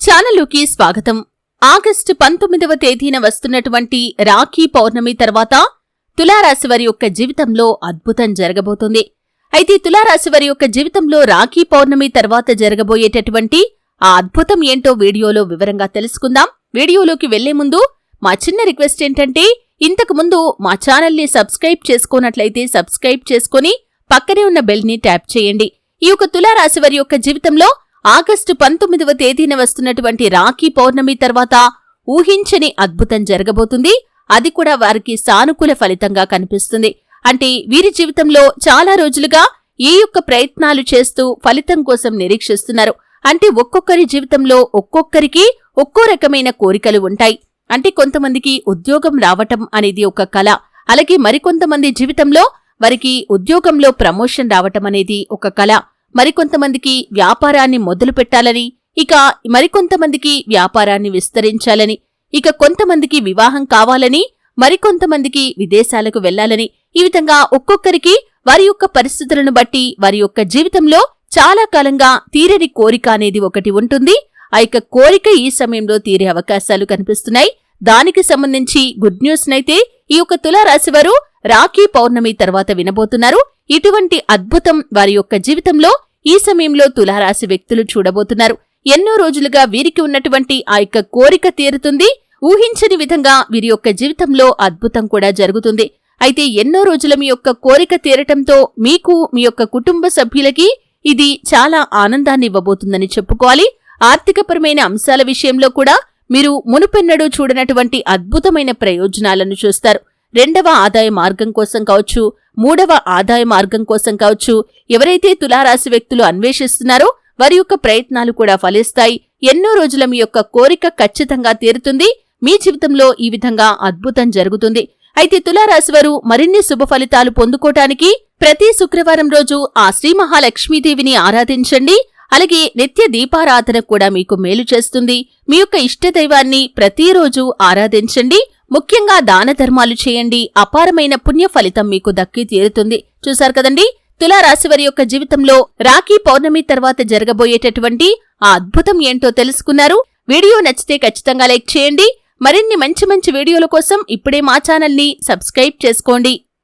ఛానల్లోకి స్వాగతం. ఆగస్టు పంతొమ్మిదవ తేదీన వస్తున్నటువంటి రాఖీ పౌర్ణమి తర్వాత తులారాశి వారి యొక్క జీవితంలో అద్భుతం జరగబోతుంది. అయితే తులారాశి వారి యొక్క జీవితంలో రాఖీ పౌర్ణమి తర్వాత జరగబోయేటటువంటి ఆ అద్భుతం ఏంటో వీడియోలో వివరంగా తెలుసుకుందాం. వీడియోలోకి వెళ్ళే ముందు మా చిన్న రిక్వెస్ట్ ఏంటంటే ఇంతకు ముందు మా ఛానల్ని సబ్స్క్రైబ్ చేసుకోనట్లయితే సబ్స్క్రైబ్ చేసుకుని పక్కనే ఉన్న బెల్ని ట్యాప్ చేయండి. ఈ యొక్క తులారాశి వారి యొక్క జీవితంలో ఆగస్టు పంతొమ్మిదవ తేదీన వస్తున్నటువంటి రాఖీ పౌర్ణమి తర్వాత ఊహించని అద్భుతం జరగబోతుంది. అది కూడా వారికి సానుకూల ఫలితంగా కనిపిస్తుంది. అంటే వీరి జీవితంలో చాలా రోజులుగా ఏ యొక్క ప్రయత్నాలు చేస్తూ ఫలితం కోసం నిరీక్షిస్తున్నారు. అంటే ఒక్కొక్కరి జీవితంలో ఒక్కొక్కరికి ఒక్కో రకమైన కోరికలు ఉంటాయి. అంటే కొంతమందికి ఉద్యోగం రావటం అనేది ఒక కళ. అలాగే మరికొంతమంది జీవితంలో వారికి ఉద్యోగంలో ప్రమోషన్ రావటం అనేది ఒక కళ. మరికొంతమందికి వ్యాపారాన్ని మొదలు పెట్టాలని ఇక మరికొంతమందికి వ్యాపారాన్ని విస్తరించాలని ఇక కొంతమందికి వివాహం కావాలని మరికొంతమందికి విదేశాలకు వెళ్ళాలని ఈ విధంగా ఒక్కొక్కరికి వారి యొక్క పరిస్థితులను బట్టి వారి యొక్క జీవితంలో చాలా కాలంగా తీరని కోరిక అనేది ఒకటి ఉంటుంది. ఆ యొక్క కోరిక ఈ సమయంలో తీరే అవకాశాలు కనిపిస్తున్నాయి. దానికి సంబంధించి గుడ్ న్యూస్ నైతే ఈ యొక్క తులారాశి వారు రాఖీ పౌర్ణమి తర్వాత వినబోతున్నారు. ఇటువంటి అద్భుతం వారి యొక్క జీవితంలో ఈ సమయంలో తులారాశి వ్యక్తులు చూడబోతున్నారు. ఎన్నో రోజులుగా వీరికి ఉన్నటువంటి ఆ యొక్క కోరిక తీరుతుంది. ఊహించని విధంగా వీరి యొక్క జీవితంలో అద్భుతం కూడా జరుగుతుంది. అయితే ఎన్నో రోజుల మీ యొక్క కోరిక తీరటంతో మీకు మీ యొక్క కుటుంబ సభ్యులకి ఇది చాలా ఆనందాన్ని ఇవ్వబోతుందని చెప్పుకోవాలి. ఆర్థికపరమైన అంశాల విషయంలో కూడా మీరు మునుపెన్నడూ చూడనటువంటి అద్భుతమైన ప్రయోజనాలను చూస్తారు. రెండవ ఆదాయ మార్గం కోసం కావచ్చు మూడవ ఆదాయ మార్గం కోసం కావచ్చు ఎవరైతే తులారాశి వ్యక్తులు అన్వేషిస్తున్నారో వారి యొక్క ప్రయత్నాలు కూడా ఫలిస్తాయి. ఎన్నో రోజుల మీ యొక్క కోరిక ఖచ్చితంగా తీరుతుంది. మీ జీవితంలో ఈ విధంగా అద్భుతం జరుగుతుంది. అయితే తులారాశి వారు మరిన్ని శుభ ఫలితాలు పొందుకోటానికి ప్రతి శుక్రవారం రోజు ఆ శ్రీ మహాలక్ష్మీదేవిని ఆరాధించండి. అలాగే నిత్య దీపారాధన కూడా మీకు మేలు చేస్తుంది. మీ యొక్క ఇష్టదైవాన్ని ప్రతిరోజు ఆరాధించండి. ముఖ్యంగా దాన ధర్మాలు చేయండి. అపారమైన పుణ్య ఫలితం మీకు దక్కి తీరుతుంది. చూశారు కదండి? తులారాశివరి యొక్క జీవితంలో రాఖీ పౌర్ణమి తర్వాత జరగబోయేటటువంటి ఆ అద్భుతం ఏంటో తెలుసుకున్నారు. వీడియో నచ్చితే ఖచ్చితంగా లైక్ చేయండి. మరిన్ని మంచి మంచి వీడియోల కోసం ఇప్పుడే మా ఛానల్ని సబ్స్క్రైబ్ చేసుకోండి.